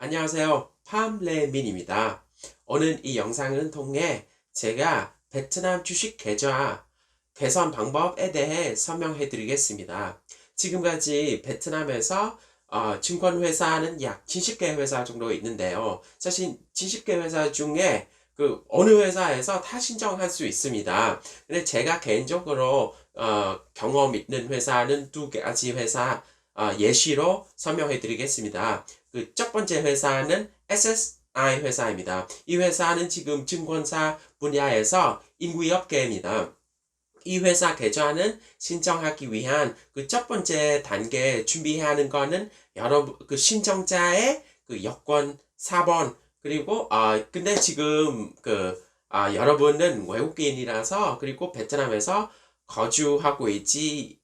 안녕하세요. 팜레민입니다. 오늘 이 영상을 통해 제가 베트남 주식 계좌 개선 방법에 대해 설명해 드리겠습니다. 지금까지 베트남에서 어, 증권회사는 약 70개 회사 정도 있는데요. 사실 70개 회사 중에 그 어느 회사에서 다 신청할 수 있습니다. 근데 제가 개인적으로 어, 경험 있는 회사는 두 가지 회사 어, 예시로 설명해 드리겠습니다. 그 첫 번째 회사는 SSI 회사입니다. 이 회사는 지금 증권사 분야에서 인구업계입니다. 이 회사 계좌는 신청하기 위한 그 첫 번째 단계 준비해야 하는 거는 여러분 그 신청자의 그 여권 4번 그리고 아 근데 지금 그 아, 여러분은 외국인이라서 그리고 베트남에서 거주하고 있지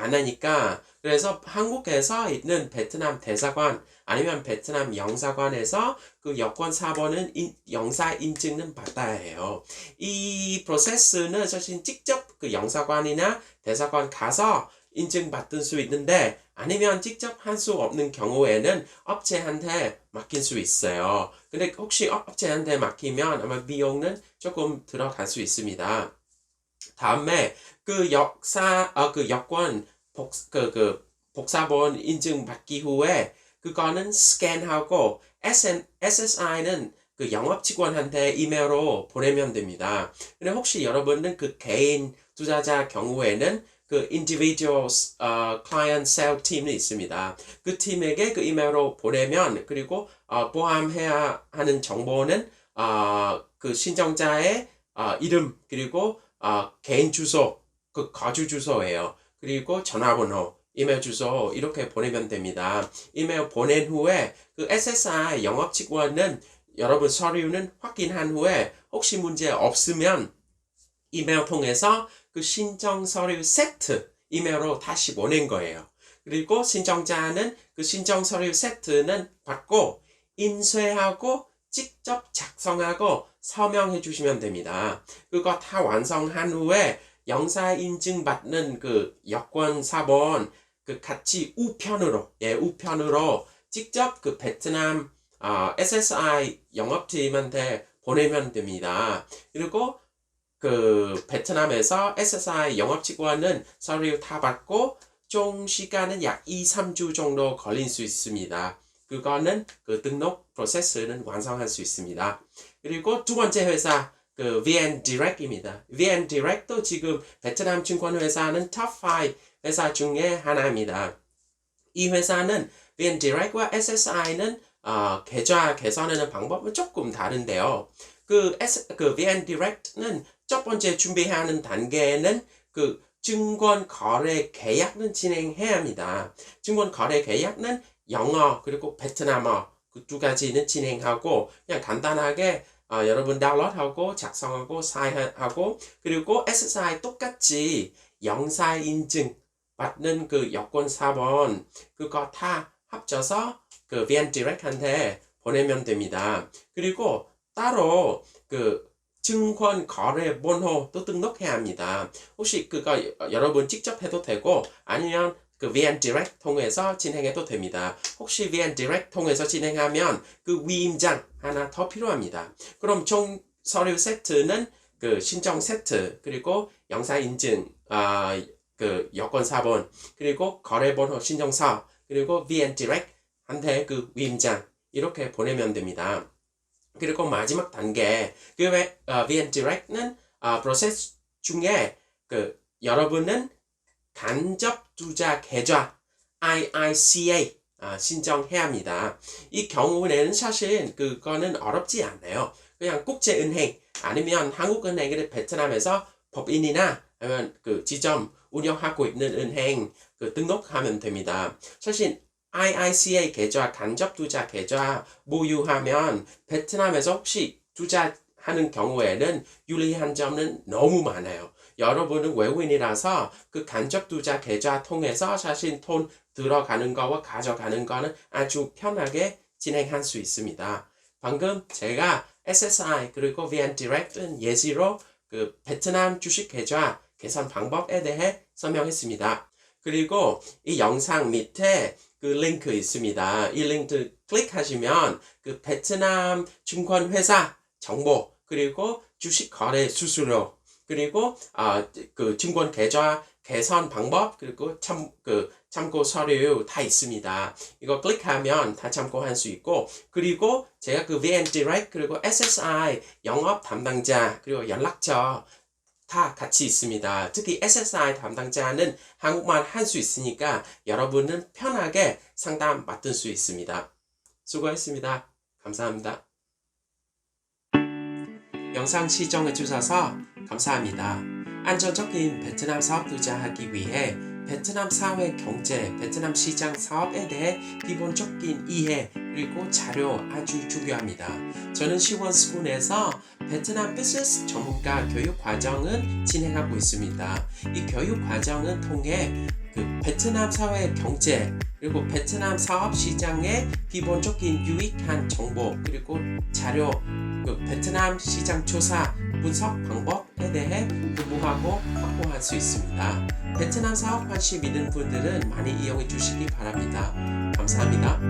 않으니까 그래서 한국에서 있는 베트남 대사관 아니면 베트남 영사관에서 그 여권 4번은 인, 영사 인증은 받아야 해요. 이 프로세스는 사실 직접 그 영사관이나 대사관 가서 인증받을 수 있는데 아니면 직접 할 수 없는 경우에는 업체한테 맡길 수 있어요. 근데 혹시 업체한테 맡기면 아마 비용은 조금 들어갈 수 있습니다. 다음에 그 역사 어, 그 여권 복, 그, 그 복사본 인증 받기 후에 그거는 스캔하고 SN, SSI는 그 영업 직원한테 이메일로 보내면 됩니다. 근데 혹시 여러분은 그 개인 투자자 경우에는 그 individual 어, client sale 팀이 있습니다. 그 팀에게 그 이메일로 보내면 그리고 어, 포함해야 하는 정보는 어, 그 신청자의 어, 이름 그리고 어, 개인 주소 그 거주 주소예요. 그리고 전화번호 이메일 주소 이렇게 보내면 됩니다. 이메일 보낸 후에 그 SSI 영업 직원은 여러분 서류는 확인한 후에 혹시 문제 없으면 이메일 통해서 그 신청 서류 세트 이메일로 다시 보낸 거예요. 그리고 신청자는 그 신청 서류 세트는 받고 인쇄하고 직접 작성하고 서명해 주시면 됩니다. 그거 다 완성한 후에 영사 인증 받는 그 여권 4번 그 같이 우편으로 예 우편으로 직접 그 베트남 어, SSI 영업팀한테 보내면 됩니다. 그리고 그 베트남에서 SSI 영업 직원은 서류 다 받고 총 시간은 약 2, 3주 정도 걸릴 수 있습니다. 그거는 그 등록 프로세스는 완성할 수 있습니다. 그리고 두 번째 회사 그 VN Direct입니다. VN Direct도 지금 베트남 증권 회사는 탑5 회사 중에 하나입니다. 이 회사는 VN Direct과 SSI는 어, 계좌 개선하는 방법은 조금 다른데요. 그, S, 그 VN Direct는 첫 번째 준비해야 하는 단계는 그 증권 거래 계약은 진행해야 합니다. 증권 거래 계약은 영어 그리고 베트남어 그 두 가지는 진행하고 그냥 간단하게 어, 여러분 다운로드하고 작성하고 사인하고 그리고 SSI 똑같이 영사 인증 받는 그 여권 4번 그거 다 합쳐서 그 VN 디렉트한테 보내면 됩니다. 그리고 따로 그 증권 거래 번호도 등록해야 합니다. 혹시 그거 여러분 직접 해도 되고 아니면 그 VN 디렉트 통해서 진행해도 됩니다. 혹시 VN 디렉트 통해서 진행하면 그 위임장 하나 더 필요합니다. 그럼 총 서류 세트는 그 신청 세트 그리고 영사 인증 아 그 여권 4번 그리고 거래번호 신청서 그리고 VN 디렉트 한테 그 위임장 이렇게 보내면 됩니다. 그리고 마지막 단계 그 외, 어, VN 디렉트는 어, 프로세스 중에 그 여러분은 간접 투자 계좌 IICA 아, 신청해야 합니다. 이 경우에는 사실 그거는 어렵지 않아요. 그냥 국제은행 아니면 한국은행을 베트남에서 법인이나 아니면 그 지점 운영하고 있는 은행 그 등록하면 됩니다. 사실 IICA 계좌 간접 투자 계좌 보유하면 베트남에서 혹시 투자하는 경우에는 유리한 점은 너무 많아요. 여러분은 외국인이라서 그 간접 투자 계좌 통해서 사실 돈 들어가는 거와 가져가는 거는 아주 편하게 진행할 수 있습니다. 방금 제가 SSI 그리고 VN Direct는 예시로 그 베트남 주식 계좌 계산 방법에 대해 설명했습니다. 그리고 이 영상 밑에 그 링크 있습니다. 이 링크 클릭하시면 그 베트남 증권 회사 정보 그리고 주식 거래 수수료 그리고 아 그 증권 계좌 개선 방법 그리고 참 그 참고 서류 다 있습니다. 이거 클릭하면 다 참고할 수 있고 그리고 제가 그 VN Direct 그리고 SSI 영업 담당자 그리고 연락처 다 같이 있습니다. 특히 SSI 담당자는 한국말 할 수 있으니까 여러분은 편하게 상담 맡을 수 있습니다. 수고했습니다. 감사합니다. 영상 시청해 주셔서 감사합니다. 안정적인 베트남 사업 투자하기 위해 베트남 사회 경제, 베트남 시장 사업에 대해 기본적인 이해 그리고 자료 아주 중요합니다. 저는 시원스쿨에서 베트남 비즈니스 전문가 교육 과정을 진행하고 있습니다. 이 교육 과정을 통해 그 베트남 사회 경제 그리고 베트남 사업 시장의 기본적인 유익한 정보 그리고 자료 그 베트남 시장 조사 분석 방법에 대해 공부하고 확보할 수 있습니다. 베트남 사업 관심 있는 분들은 많이 이용해 주시기 바랍니다. 감사합니다.